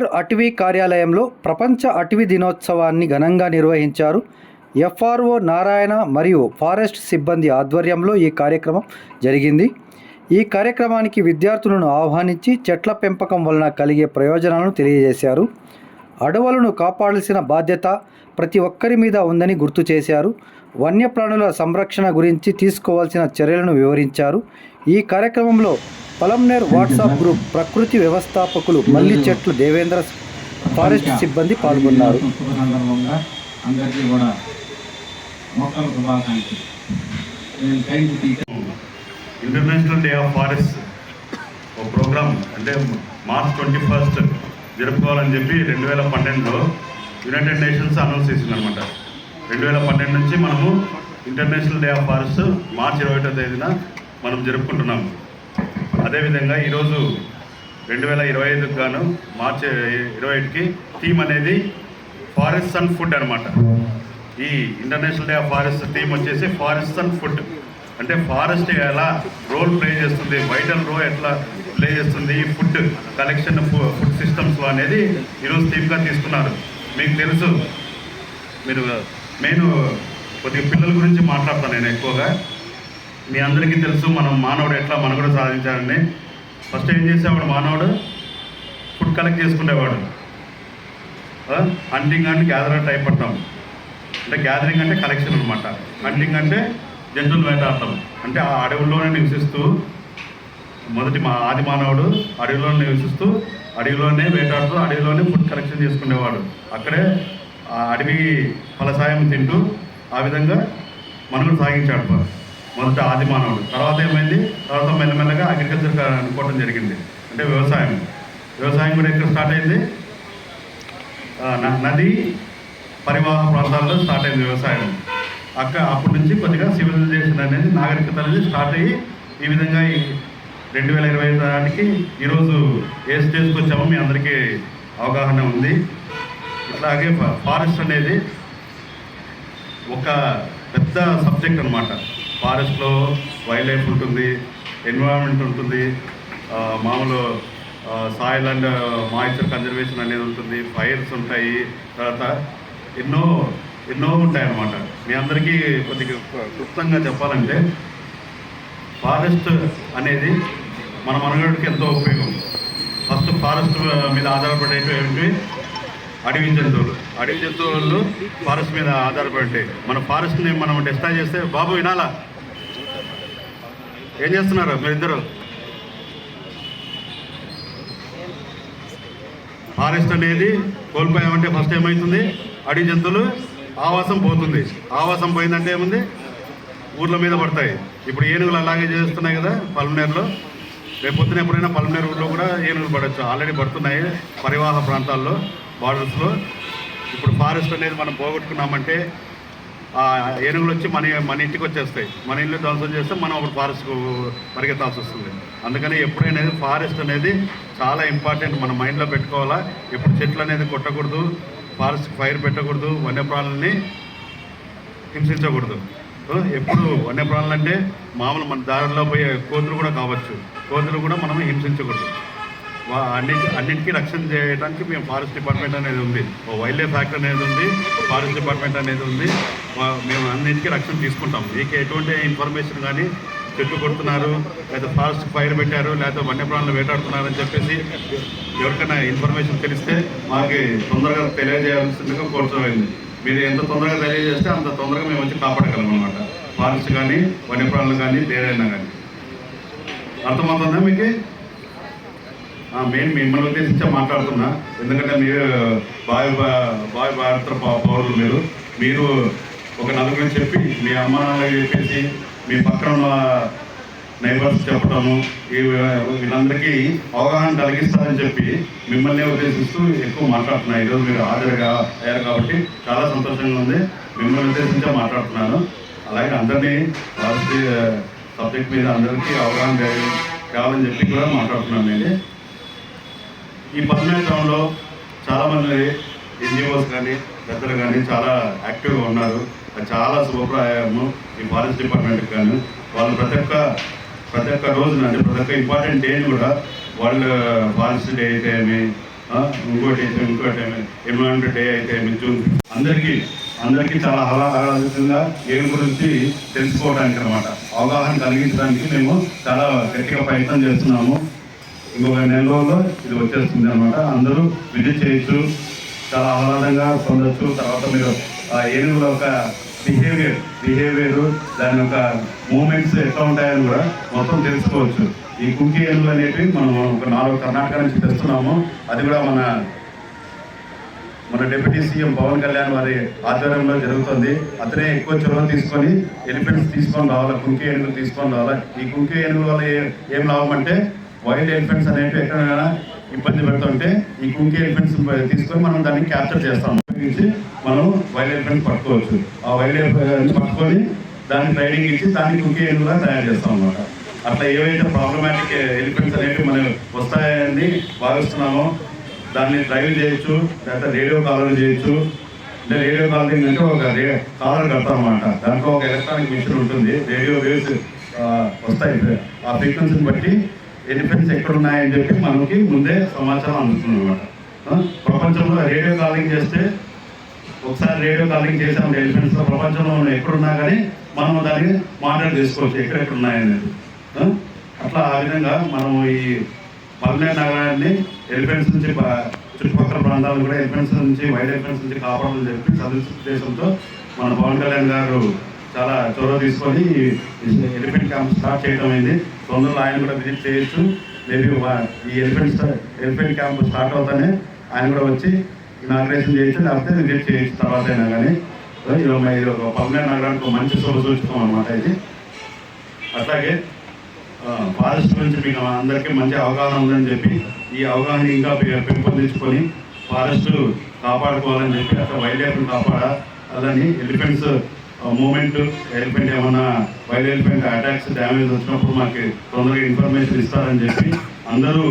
ఎన్టీఆర్ అటవీ కార్యాలయంలో ప్రపంచ అటవీ దినోత్సవాన్ని ఘనంగా నిర్వహించారు. ఎఫ్ఆర్ఓ నారాయణ మరియు ఫారెస్ట్ సిబ్బంది ఆధ్వర్యంలో ఈ కార్యక్రమం జరిగింది. ఈ కార్యక్రమానికి విద్యార్థులను ఆహ్వానించి చెట్ల పెంపకం వలన కలిగే ప్రయోజనాలను తెలియజేశారు. అడవులను కాపాడాల్సిన బాధ్యత ప్రతి ఒక్కరి మీద ఉందని గుర్తు చేశారు. వన్యప్రాణుల సంరక్షణ గురించి తీసుకోవాల్సిన చర్యలను వివరించారు. ఈ కార్యక్రమంలో పలంనేర్ వాట్సాప్ గ్రూప్ ప్రకృతి వ్యవస్థాపకులు మల్లి చెట్లు దేవేంద్ర ఫారెస్ట్ సిబ్బంది పాల్గొన్నారు. అందరికీ కూడా మొక్కల శుభాకాంక్షలు ఇంటర్నేషనల్ డే ఆఫ్ ఫారెస్ట్ ఒక ప్రోగ్రామ్ అంటే మార్చ్ ట్వంటీ ఫస్ట్ జరుపుకోవాలని చెప్పి రెండు వేల పన్నెండులో యునైటెడ్ నేషన్స్ అనౌన్స్ చేసిందనమాట రెండు వేల పన్నెండు నుంచి మనము ఇంటర్నేషనల్ డే ఆఫ్ ఫారెస్ట్ మార్చి ఇరవై ఒకటో తేదీన మనం జరుపుకుంటున్నాము. అదేవిధంగా ఈరోజు రెండు వేల ఇరవై ఐదుకు గాను మార్చి ఇరవై ఐదుకి థీమ్ అనేది ఫారెస్ట్ అండ్ ఫుడ్ అనమాట ఈ international day of forest theme వచ్చేసి ఫారెస్ట్ అండ్ ఫుడ్ అంటే ఫారెస్ట్ ఎలా రోల్ ప్లే చేస్తుంది వైటల్ రోల్ ఎట్లా ప్లే చేస్తుంది. ఈ ఫుడ్ కలెక్షన్ ఫుడ్ సిస్టమ్స్లో అనేది ఈరోజు థీమ్గా తీసుకున్నారు. మీకు తెలుసు మీరు నేను కొద్దిగా పిల్లల గురించి మాట్లాడతాను నేను ఎక్కువగా. మీ అందరికీ తెలుసు మనం మానవుడు ఎట్లా మనం కూడా సాధించాలని. ఫస్ట్ ఏం చేసేవాడు మానవుడు? ఫుడ్ కలెక్ట్ చేసుకునేవాడు. హంటింగ్ అండ్ గ్యాదర్ టైప్ అంటాం అంటే గ్యాదరింగ్ అంటే కలెక్షన్ అనమాట హంటింగ్ అంటే జంతువులు వేటాడటం. అంటే ఆ అడవుల్లోనే నివసిస్తూ మొదటి మా ఆది మానవుడు అడవిలోనే నివసిస్తూ అడవిలోనే వేటాడుతూ అడవిలోనే ఫుడ్ కలెక్షన్ చేసుకునేవాడు. అక్కడే ఆ అడవి ఫలసాయం తింటూ ఆ విధంగా మనుగడ సాగించాడు మొదట ఆది మానవుడు. తర్వాత ఏమైంది? తర్వాత మెల్లమెల్లగా అగ్రికల్చర్ అనుకోవడం జరిగింది. అంటే వ్యవసాయం. వ్యవసాయం కూడా ఎక్కడ స్టార్ట్ అయింది? నది పరివాహ ప్రాంతాల్లో స్టార్ట్ అయింది వ్యవసాయం. అక్క అప్పటి నుంచి కొద్దిగా సివిలైజేషన్ అనేది నాగరికత అనేది స్టార్ట్ అయ్యి ఈ విధంగా రెండు వేల ఇరవై దానికి ఈరోజు ఏ స్టేజ్కి వచ్చామో మీ అందరికీ అవగాహన ఉంది. ఇట్లాగే ఫారెస్ట్ అనేది ఒక పెద్ద సబ్జెక్ట్ అనమాట ఫారెస్ట్లో వైల్డ్ లైఫ్ ఉంటుంది ఎన్విరాన్మెంట్ ఉంటుంది మామూలు సాయిల్ అండ్ మాయిశ్చర్ కన్జర్వేషన్ అనేది ఉంటుంది ఫైర్స్ ఉంటాయి తర్వాత ఎన్నో ఎన్నో ఉంటాయి అన్నమాట మీ అందరికీ కొద్దిగా క్లుప్తంగా చెప్పాలంటే ఫారెస్ట్ అనేది మన మనుగడికి ఎంతో ఉపయోగం. ఫస్ట్ ఫారెస్ట్ మీద ఆధారపడేవి ఏమిటి? అడవి జంతువులు. అడవి జంతువులు ఫారెస్ట్ మీద ఆధారపడి ఉంటాయి మన ఫారెస్ట్ని మనం డిస్ట్రాయ్ చేస్తే బాబు వినాలా? ఏం చేస్తున్నారు మీరిద్దరు? ఫారెస్ట్ అనేది కోల్పోయామంటే ఫస్ట్ ఏమవుతుంది అడవి జంతువులు ఆవాసం పోతుంది. ఆవాసం పోయిందంటే ఏముంది? ఊర్ల మీద పడతాయి. ఇప్పుడు ఏనుగులు అలాగే చేస్తున్నాయి కదా పల్మనేరులో. రేపు ఎప్పుడైనా పల్మనే ఊర్లో కూడా ఏనుగులు పడవచ్చు ఆల్రెడీ పడుతున్నాయి పరివాహ ప్రాంతాల్లో బార్డర్స్లో ఇప్పుడు ఫారెస్ట్ అనేది మనం పోగొట్టుకున్నామంటే ఆ ఏనుగులు వచ్చి మన మన ఇంటికి వచ్చేస్తాయి. మన ఇల్లు ధ్వంసం చేస్తే మనం ఒక ఫారెస్ట్కు పరిగెత్తాల్సి వస్తుంది. అందుకని ఎప్పుడైనా ఫారెస్ట్ అనేది చాలా ఇంపార్టెంట్ మన మైండ్లో పెట్టుకోవాలా. ఎప్పుడు చెట్లు అనేది కొట్టకూడదు. ఫారెస్ట్ ఫైర్ పెట్టకూడదు. వన్యప్రాణులని హింసించకూడదు. ఎప్పుడు వన్యప్రాణులు అంటే మామూలు మన దారిలో పోయే కోతులు కూడా కావచ్చు. కోతులు కూడా మనం హింసించకూడదు. వా- అన్నిటి అన్నిటికీ రక్షణ చేయడానికి మేము ఫారెస్ట్ డిపార్ట్మెంట్ అనేది ఉంది. వైల్డ్ లైఫ్ యాక్ట్ అనేది ఉంది ఫారెస్ట్ డిపార్ట్మెంట్ అనేది ఉంది. మేము అన్నిటికీ రక్షణ తీసుకుంటాం. మీకు ఎటువంటి ఇన్ఫర్మేషన్ కానీ చెట్లు కొడుతున్నారు లేదా ఫారెస్ట్ ఫైర్ పెట్టారు లేదా వన్యప్రాణులు వేటాడుతున్నారు అని చెప్పేసి ఎవరికైనా ఇన్ఫర్మేషన్ తెలిస్తే మాకు తొందరగా తెలియజేయాల్సిందిగా కోరుతుంది మీరు ఎంత తొందరగా తెలియజేస్తే అంత తొందరగా మేము వచ్చి కాపాడగలం అనమాట ఫారెస్ట్ కానీ వన్యప్రాణులు కానీ దేనైనా కానీ అర్థమవుతుందా మీకు? మెయిన్ మిమ్మల్ని ఉద్దేశించే మాట్లాడుతున్నా. ఎందుకంటే మీరు బావి బావి భారత పౌరులు మీరు. మీరు ఒక నలుగురిని చెప్పి మీ అమ్మ నాన్నలకు చెప్పేసి మీ పక్కన ఉన్న నైబర్స్ చెప్పడము ఈ వీళ్ళందరికీ అవగాహన కలిగిస్తారని చెప్పి మిమ్మల్ని ఉద్దేశిస్తూ ఎక్కువ మాట్లాడుతున్నాను. ఈరోజు మీరు హాజరుగా అయ్యారు కాబట్టి చాలా సంతోషంగా ఉంది. మిమ్మల్ని ఉద్దేశించే మాట్లాడుతున్నాను. అలాగే అందరినీ ఫారెస్ట్ సబ్జెక్ట్ మీద అందరికీ అవగాహన కలిగి- కావాలని చెప్పి కూడా మాట్లాడుతున్నాను నేను. ఈ పర్మనెంట్ టౌన్లో చాలామంది ఎన్జిఓస్ కానీ పెద్దలు కానీ చాలా యాక్టివ్గా ఉన్నారు. అది చాలా శుభప్రాయము ఈ ఫారెస్ట్ డిపార్ట్మెంట్కి కానీ వాళ్ళు ప్రతి ఒక్క ప్రతి ఒక్క రోజున అంటే ప్రతి ఒక్క ఇంపార్టెంట్ డేని కూడా వాళ్ళు ఫారెస్ట్ డే అయితే ఏమి ఇంకోటి అయితే ఇంకోటి ఎన్విరాన్మెంట్ డే అయితే జూన్ అందరికీ అందరికీ చాలా ఆహ్లాదకరంగా ఏం గురించి తెలుసుకోవడానికి అనమాట అవగాహన కలిగించడానికి మేము చాలా గట్టిగా ప్రయత్నం చేస్తున్నాము. ఇంకొక నెల రోజుల్లో ఇది వచ్చేస్తుంది అనమాట అందరూ విజిట్ చేయొచ్చు చాలా ఆహ్లాదంగా పొందొచ్చు. తర్వాత మీరు ఆ ఏనుగుల ఒక బిహేవియర్ బిహేవియర్ దాని యొక్క మూమెంట్స్ ఎట్లా ఉంటాయని కూడా మొత్తం తెలుసుకోవచ్చు. ఈ కుంకి ఏనుగులు అనేవి మనం ఒక నాలుగు కర్ణాటక నుంచి తెస్తున్నాము. అది కూడా మన మన డిప్యూటీ సీఎం పవన్ కళ్యాణ్ వారి ఆధ్వర్యంలో జరుగుతుంది. అతనే ఎక్కువ చొరవ తీసుకొని ఎలిఫెంట్స్ తీసుకొని రావాలి కుంకి ఏనుగులు తీసుకొని రావాలి. ఈ కుంకి ఏనుగుల వల్ల ఏం లాభం అంటే వైల్డ్ ఎలిఫెంట్స్ అనేవి ఎక్కడైనా ఇబ్బంది పెడుతుంటే ఈ కుంకి ఎలిఫెంట్స్ తీసుకొని మనం దాన్ని క్యాప్చర్ చేస్తాము. నుంచి మనం వైల్డ్ ఎలిఫెంట్స్ పట్టుకోవచ్చు. ఆ వైల్డ్ ఎలిఫెంట్స్ పట్టుకొని దాన్ని ట్రైనింగ్ ఇచ్చి దాన్ని కుంకి ఏనుగులా తయారు చేస్తాం అనమాట అట్లా ఏవైతే ప్రాబ్లమాటిక్ ఎలిఫెంట్స్ అనేవి మనం వస్తాయని భావిస్తున్నామో దాన్ని డ్రైవ్ చేయొచ్చు లేకపోతే రేడియో కాలర్ చేయొచ్చు. అంటే రేడియో కాలరింగ్ అంటే ఒక రే కాలర్ కడతాం అనమాట దాంట్లో ఒక ఎలక్ట్రానిక్ మిషన్ ఉంటుంది రేడియో వేవ్స్ వస్తాయి. ఆ ఫ్రీక్వెన్సీని బట్టి ఎలిఫెంట్స్ ఎక్కడ ఉన్నాయని చెప్పి మనకి ముందే సమాచారం అందుతుంది అనమాట ప్రపంచంలో రేడియో కాలింగ్ చేస్తే ఒకసారి రేడియో కాలింగ్ చేసాం ఎలిఫెంట్స్ ప్రపంచంలో ఉన్న ఎక్కడున్నా కానీ మనం దాన్ని మానిటర్ చేసుకోవచ్చు ఎక్కడెక్కడ ఉన్నాయనేది అట్లా ఆ విధంగా మనం ఈ పల్లె నగరాన్ని ఎలిఫెంట్స్ నుంచి చుట్టుపక్కల ప్రాంతాలను కూడా ఎలిఫెంట్స్ నుంచి వైల్డ్ ఎలిఫెంట్స్ నుంచి కాపాడాలని చెప్పి సదుద్దేశంతో మన పవన్ కళ్యాణ్ గారు చాలా చొరవ తీసుకొని ఎలిఫెంట్ క్యాంప్ స్టార్ట్ చేయడం అయింది. తొందరలో ఆయన కూడా విజిట్ చేయొచ్చు. మేబీ ఈ ఎలిఫెంట్ ఎలిఫెంట్ క్యాంప్ స్టార్ట్ అవుతానే ఆయన కూడా వచ్చి ఇనాగ్రేషన్ చేయించి లేకపోతే విజిట్ చేయొచ్చు తర్వాత అయినా కానీ ఇది ఒక- ఇది ఒక పల్నాడు నగరానికి ఒక మంచి శుభ సూచకం అనమాట ఇది. అట్లాగే ఫారెస్ట్ గురించి మీకు అందరికీ మంచి అవగాహన ఉందని చెప్పి ఈ అవగాహన ఇంకా పెంపొందించుకొని ఫారెస్ట్ కాపాడుకోవాలని చెప్పి అక్కడ వైల్డ్ లైఫ్ని కాపాడాలని ఎలిఫెంట్స్ మూమెంట్ ఎలిఫెంట్ ఏమన్నా వైల్డ్ ఎలిఫెంట్ అటాక్స్ డ్యామేజ్ వచ్చినప్పుడు మాకు తొందరగా ఇన్ఫర్మేషన్ ఇస్తారని చెప్పి అందరూ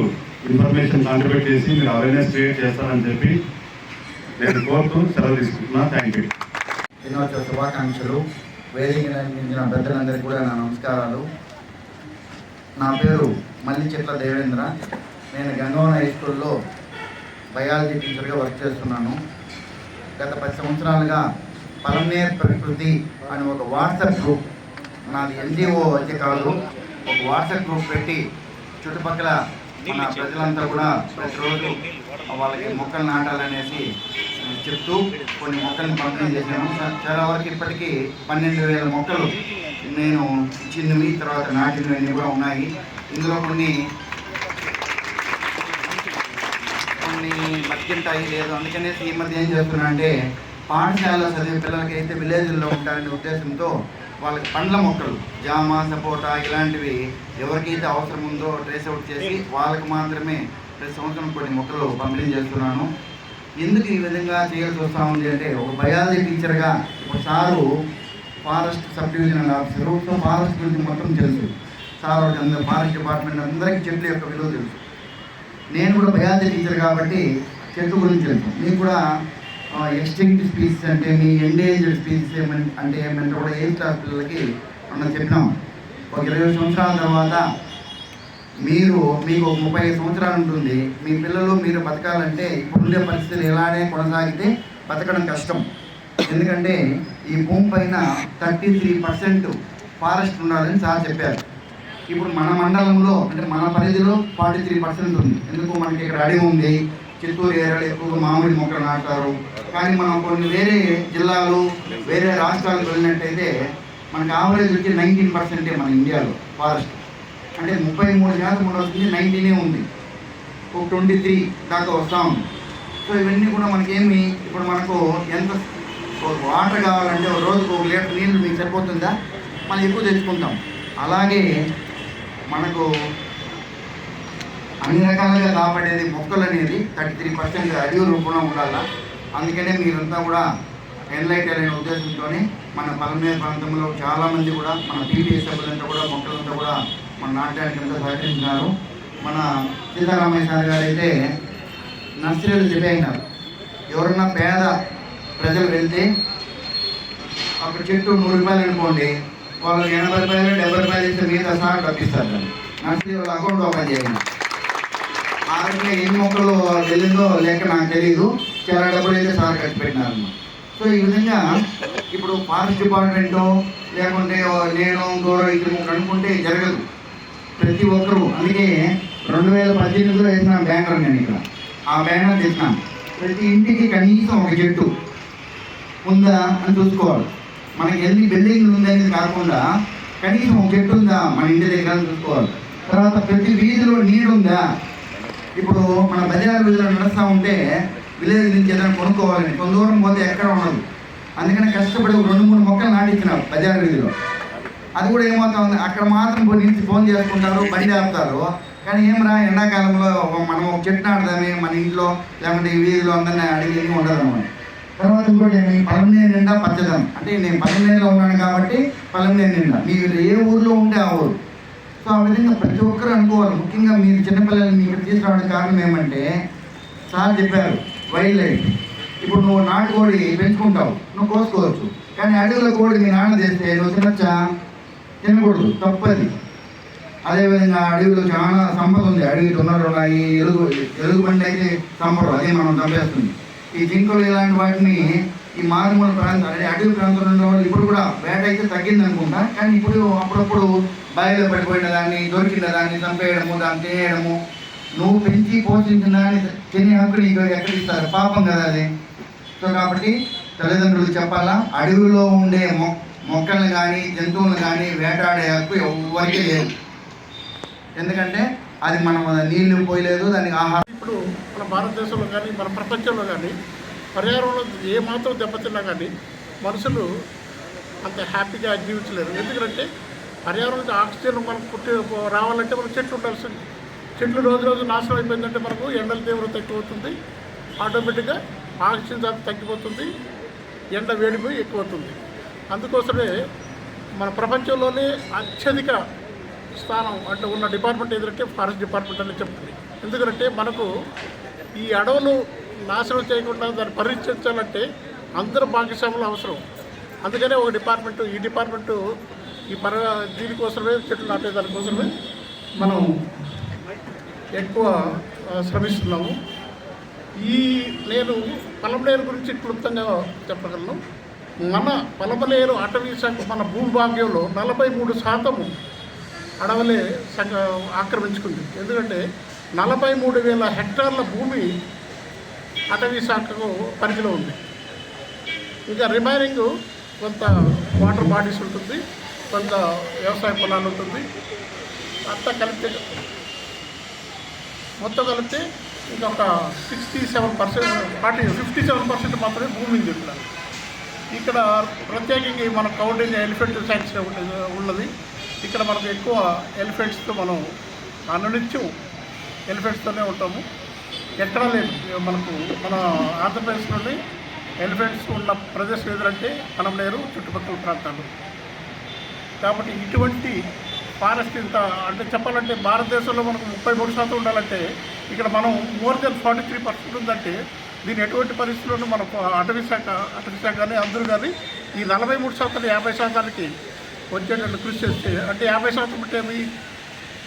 ఇన్ఫర్మేషన్ కాంట్రిబ్యూట్ చేసి మీరు అవేర్నెస్ క్రియేట్ చేస్తారని చెప్పి నేను కోరుతూ సెలవు తీసుకుంటున్నా. థ్యాంక్ యూ దినోత్సవ శుభాకాంక్షలు. వేదిక పెద్దలందరికీ కూడా నా నమస్కారాలు. నా పేరు మల్లి చెట్ల దేవేంద్ర. నేను గంగవన హై స్కూల్లో బయాలజీ టీచర్గా వర్క్ చేస్తున్నాను. గత పది సంవత్సరాలుగా పలమనేర్ ప్రకృతి అని ఒక వాట్సాప్ గ్రూప్ నాది ఎన్జిఓ అయితే కాదు ఒక వాట్సాప్ గ్రూప్ పెట్టి చుట్టుపక్కల మన ప్రజలంతా కూడా ప్రతిరోజు వాళ్ళకి మొక్కలు నాటాలనేసి చెప్తూ కొన్ని మొక్కల్ని పంపిణీ చేశాను చాలా వరకు ఇప్పటికీ పన్నెండు వేల మొక్కలు నేను ఇచ్చినవి తర్వాత నాటినవి అన్నీ కూడా ఉన్నాయి. ఇందులో కొన్ని కొన్ని బతికింటాయి లేదు. అందుకనేసి ఈ మధ్య ఏం చేస్తున్నా అంటే పాఠశాల చదివే పిల్లలకి అయితే విలేజ్లో ఉంటారనే ఉద్దేశంతో వాళ్ళకి పండ్ల మొక్కలు జామ సపోటా ఇలాంటివి ఎవరికైతే అవసరం ఉందో ట్రేస్ అవుట్ చేసి వాళ్ళకి మాత్రమే ప్రతి సంవత్సరం కొన్ని మొక్కలు పంపిణీ చేస్తున్నాను. ఎందుకు ఈ విధంగా చేయాల్సి వస్తూ ఉంది అంటే ఒక బయాలజీ టీచర్గా ఒక sir forest sub divisional officer. So forest గురించి మొత్తం తెలుసు. సార్ అందరూ ఫారెస్ట్ డిపార్ట్మెంట్ అందరికీ చెట్ల యొక్క విలువ తెలుసు. నేను కూడా బయాలజీ టీచర్ కాబట్టి చెట్టు గురించి తెలుసు. మీకు కూడా ఎక్స్టింక్ట్ స్పీసీస్ అంటే మీ ఎండేంజర్డ్ స్పీసీస్ ఏమని అంటే ఏమంటే కూడా ఏం క్లాస్ పిల్లలకి మనం చెప్పినాం. ఒక ఇరవై సంవత్సరాల తర్వాత మీరు మీకు ఒక ముప్పై సంవత్సరాలు ఉంటుంది. మీ పిల్లలు మీరు బతకాలంటే ఇప్పుడుండే పరిస్థితులు ఎలానే కొనసాగితే బతకడం కష్టం. ఎందుకంటే ఈ భూమి పైన థర్టీ త్రీ పర్సెంట్ ఫారెస్ట్ ఉండాలని సార్ చెప్పారు. ఇప్పుడు మన మండలంలో అంటే మన పరిధిలో ఫార్టీ త్రీ పర్సెంట్ ఉంది. ఎందుకు? మనకి ఇక్కడ అడవి ఉంది. చిత్తూరు ఏరియాలో ఎక్కువగా మామిడి మొక్కలు నాటారు. కానీ మనం కొన్ని వేరే జిల్లాలు వేరే రాష్ట్రాలకు వెళ్ళినట్టయితే మనకి ఆవరేజ్ వచ్చి నైన్టీన్ పర్సెంటే మన ఇండియాలో ఫారెస్ట్. అంటే ముప్పై మూడు శాతం ఉండొచ్చింది నైన్టీనే ఉంది. ఒక ట్వంటీ త్రీ దాకా వస్తూ ఉంది. సో ఇవన్నీ కూడా మనకేమి ఇప్పుడు మనకు ఎంత ఒక వాటర్ కావాలంటే ఒక రోజుకు ఒక లీటర్ నీళ్ళు మీకు సరిపోతుందా? మనం ఎక్కువ తెచ్చుకుంటాం. అలాగే మనకు అన్ని రకాలుగా కాపాడేది మొక్కలు అనేది థర్టీ త్రీ పర్సెంట్ అడవి రూపంలో ఉండాలా? అందుకనే మీరంతా కూడా ఎన్లైట్ అనే ఉద్దేశంతోనే మన పలమే ప్రాంతంలో చాలామంది కూడా మన పీటీఎస్ సభ్యులంతా కూడా మొక్కలంతా కూడా మన నాటడానికి ఎంతో సహకరించినారు. మన సీతారామయ్య సార్ గారు అయితే నర్సరీలు చెప్పేసినారు ఎవరన్నా పేద ప్రజలు వెళ్తే అక్కడ చెట్టు నూరు రూపాయలు అనుకోండి వాళ్ళు ఎనభై రూపాయలు డెబ్బై రూపాయలు ఇస్తే మిగతా సార్ డబ్బిస్తారు నర్సరీ వాళ్ళ అకౌంట్ ఓపెన్ చేయండి. ఆరోగ్య ఎన్ని మొక్కలు వెళ్ళిందో లేక నాకు తెలియదు చాలా డబ్బులు అయితే సార్ ఖర్చు పెట్టినారు. సో ఈ విధంగా ఇప్పుడు ఫారెస్ట్ డిపార్ట్మెంట్ లేకుంటే నేను గౌరవ ఇద్దరు ముగ్గురు అనుకుంటే జరగదు. ప్రతి ఒక్కరూ అందుకే రెండు వేల పద్దెనిమిదిలో వేసిన బ్యానర్ నేను ఇక్కడ. ఆ బ్యానర్ తెచ్చినాను ప్రతి ఇంటికి కనీసం ఒక చెట్టు ఉందా అని చూసుకోవాలి. మనకి ఎన్ని బిల్డింగ్లు ఉందనేది కాకుండా కనీసం ఒక చెట్టు ఉందా మన ఇంటి దగ్గర అని చూసుకోవాలి. తర్వాత ప్రతి వీధిలో నీరు ఉందా? ఇప్పుడు మన బజార్ వీధిలో నడుస్తూ ఉంటే విలేజ్ నుంచి ఏదైనా కొనుక్కోవాలని కొంత దూరం పోతే ఎక్కడ ఉండదు. అందుకని కష్టపడి రెండు మూడు మొక్కలు నాటించినారు బజార్ వీధిలో. అది కూడా ఏమవుతా ఉంది అక్కడ మాత్రం పోయి నుంచి ఫోన్ చేసుకుంటారు బండి ఆపుతారు. కానీ ఏమరా ఎండాకాలంలో మనం ఒక చెట్టు నాటుదామే మన ఇంట్లో లేకుంటే ఈ వీధిలో అందరినీ అడిగి ఉండదు అనమాట తర్వాత ఇంకోటి ఏమి పలమనే నిండా పచ్చదనం. అంటే నేను పలమనేలో ఉన్నాను కాబట్టి పలమనే నిండా మీరు ఏ ఊర్లో ఉంటే ఆ ఊరు. సో ఆ విధంగా ప్రతి ఒక్కరు అనుకోవాలి. ముఖ్యంగా మీరు చిన్నపిల్లల్ని ఇక్కడ తీసుకురావడానికి కారణం ఏమంటే సార్ చెప్పారు వైల్డ్ లైఫ్ ఇప్పుడు నువ్వు నాటుకోడి పెంచుకుంటావు నువ్వు కోసుకోవచ్చు. కానీ అడవిలో కోడి మీ నాన్న చేస్తే నువ్వు తినొచ్చా? తినకూడదు తప్పది. అదేవిధంగా అడవిలో చాలా సంపద ఉంది. అడవి తున్నలు ఉన్నాయి. ఎలుగు ఎలుగు బండి అయితే సంపద అదే మనం చంపేస్తుంది. ఈ జింకలు ఇలాంటి వాటిని ఈ మారుమూల ప్రాంతాలు అంటే అడవి ప్రాంతంలో ఉన్న వాళ్ళు ఇప్పుడు కూడా వేట అయితే తగ్గింది అనుకుంటా. కానీ ఇప్పుడు అప్పుడప్పుడు బావిలో పడిపోయిన దాన్ని దొరికిన దాన్ని చంపేయడము దాన్ని తినేయడము నువ్వు పెంచి పోషించిన దాన్ని తినే హక్కు నీకు ఎక్కడ ఇస్తారు? పాపం కదా అది. సో కాబట్టి తల్లిదండ్రులు చెప్పాలా? అడవిలో ఉండే మొక్క మొక్కల్ని కానీ జంతువులను కానీ వేటాడే హక్కు ఎవరికీ లేదు. ఎందుకంటే అది మనం నీళ్ళు పోయలేదు దానికి ఆహారం ఇప్పుడు మన భారతదేశంలో కానీ మన ప్రపంచంలో కానీ పర్యావరణంలో ఏ మాత్రం దెబ్బతిన్నా కానీ మనుషులు అంత హ్యాపీగా జీవించలేరు. ఎందుకంటే పర్యావరణంలో ఆక్సిజన్ మనకు పుట్టి రావాలంటే మనం చెట్లు ఉండాల్సింది. చెట్లు రోజు రోజు నాశనం అయిపోయిందంటే మనకు ఎండల తీవ్రత ఎక్కువ అవుతుంది ఆటోమేటిక్గా ఆక్సిజన్ తగ్గిపోతుంది. ఎండ వేడిపోయి ఎక్కువ అవుతుంది అందుకోసమే మన ప్రపంచంలోనే అత్యధిక స్థానం అంటే ఉన్న డిపార్ట్మెంట్ ఏదంటే ఫారెస్ట్ డిపార్ట్మెంట్ అని చెప్తుంది. ఎందుకంటే మనకు ఈ అడవులు నాశనం చేయకుండా దాన్ని పరిరక్షించాలంటే అందరూ భాగస్వాములు అవసరం. అందుకనే ఒక డిపార్ట్మెంటు ఈ డిపార్ట్మెంటు ఈ పర దీనికోసమే చెట్లు నాటే దానికోసమే మనం ఎక్కువ శ్రమిస్తున్నాము. ఈ నేను పలమనేరు గురించి క్లుప్తంగా చెప్పగలను. మన పలమనేరు అటవీ శాఖ మన భూభాగ్యంలో నలభై మూడు శాతము అడవులే సంగ ఆక్రమించుకుంది. ఎందుకంటే నలభై మూడు వేల హెక్టార్ల భూమి అటవీ శాఖకు పరిధిలో ఉంది. ఇంకా రిమైనింగ్ కొంత వాటర్ బాడీస్ ఉంటుంది కొంత వ్యవసాయ పొలాలు ఉంటుంది అంతా కలిపితే మొత్తం కలిపితే ఇంకా ఒక sixty seven percent forty fifty seven percent మాత్రమే భూమి ఉంది ఇక్కడ ప్రత్యేకంగా మన కౌంటింగ్ ఎలిఫెంట్ శాంక్షన్ ఉన్నది. ఇక్కడ మనకు ఎక్కువ ఎలిఫెంట్స్తో మనం అనునిత్యం ఎలిఫెంట్స్తోనే ఉంటాము. ఎక్కడా లేదు. మనకు మన ఆంధ్రప్రదేశ్లోని ఎలిఫెంట్స్ ఉన్న ప్రదేశం ఏదంటే పనమనేరు చుట్టుపక్కల ప్రాంతాలు. కాబట్టి ఇటువంటి ఫారెస్ట్ ఇంత అంటే చెప్పాలంటే భారతదేశంలో మనకు ముప్పై మూడు శాతం ఉండాలంటే ఇక్కడ మనం more than forty three percent ఉందంటే దీని ఎటువంటి పరిస్థితుల్లోనూ మనకు అటవీ శాఖ అటవీ శాఖ కానీ అందరూ కానీ ఈ నలభై మూడు శాతం యాభై శాతానికి వచ్చేటట్టు కృషి చేస్తే అంటే యాభై శాతం అంటే మీ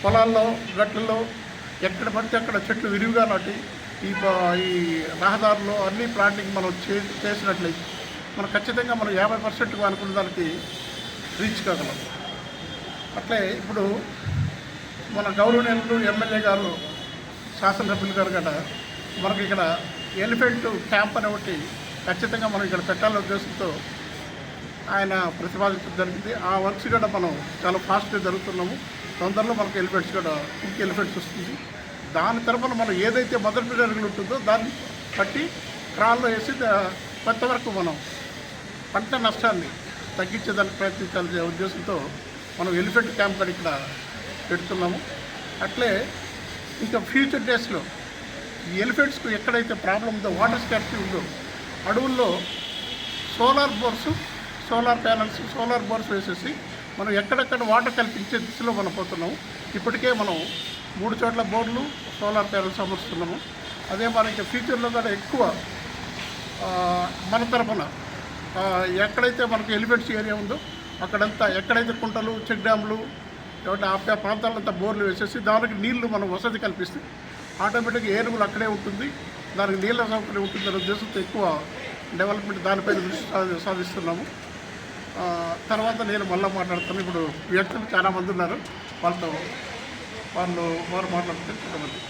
పొలాల్లో గట్లలో ఎక్కడ పడితే అక్కడ చెట్లు విరివిగా నాటి ఈ ఈ రహదారులు అన్ని ప్లాంటింగ్ మనం చే చేసినట్లయితే మనం ఖచ్చితంగా మనం యాభై పర్సెంట్ అనుకున్న దానికి రీచ్ కాగలం. అట్లే ఇప్పుడు మన గౌరవనీయులు ఎమ్మెల్యే గారు శాసనసభ్యులు గారు గట మనకి ఇక్కడ ఎలిఫెంట్ క్యాంప్ అని ఒకటి ఖచ్చితంగా మనం ఇక్కడ పెట్టాలనే ఉద్దేశంతో ఆయన ప్రతిపాదించడం జరిగింది. ఆ వర్క్స్ కూడా మనం చాలా ఫాస్ట్గా జరుగుతున్నాము. తొందరలో మనకి ఎలిఫెంట్స్ కూడా ఇంక ఎలిఫెంట్స్ వస్తుంది. దాని తరఫున మనం ఏదైతే మొదటి జరుగులు ఉంటుందో దాన్ని బట్టి క్రాల్లో వేసి కొంతవరకు మనం పంట నష్టాన్ని తగ్గించేదానికి ప్రయత్నించాలనే ఉద్దేశంతో మనం ఎలిఫెంట్ క్యాంప్ అని ఇక్కడ పెడుతున్నాము. అట్లే ఇంకా ఫ్యూచర్ డేస్లో ఈ ఎలిఫెంట్స్కు ఎక్కడైతే ప్రాబ్లం ఉందో వాటర్ స్కార్సిటీ ఉందో అడవుల్లో solar bores solar panels solar bores వేసేసి మనం ఎక్కడెక్కడ వాటర్ కల్పించే దిశలో మనం పోతున్నాము. ఇప్పటికే మనం మూడు చోట్ల బోర్లు సోలార్ ప్యానల్స్ అమరుస్తున్నాము. అదే మనకి ఫ్యూచర్లో కూడా ఎక్కువ మన తరఫున ఎక్కడైతే మనకు ఎలిఫెంట్స్ ఏరియా ఉందో అక్కడంతా ఎక్కడైతే కుంటలు చెక్ డ్యామ్లు కాబట్టి ఆ ప్రాంతాలంతా బోర్లు వేసేసి దానికి నీళ్ళు మనం వసతి కల్పిస్తే ఆటోమేటిక్గా ఏనుగులు అక్కడే ఉంటుంది. దానికి నీళ్ళ సౌకర్యం ఉంటుంది అనే ఉద్దేశంతో ఎక్కువ డెవలప్మెంట్ దానిపైన దృష్టి సాధిస్తున్నాము. తర్వాత నేను మళ్ళీ మాట్లాడుతాను. ఇప్పుడు వ్యక్తులు చాలామంది ఉన్నారు. వాళ్ళతో వాళ్ళు వారు మాట్లాడుతుంటే కొంతమంది.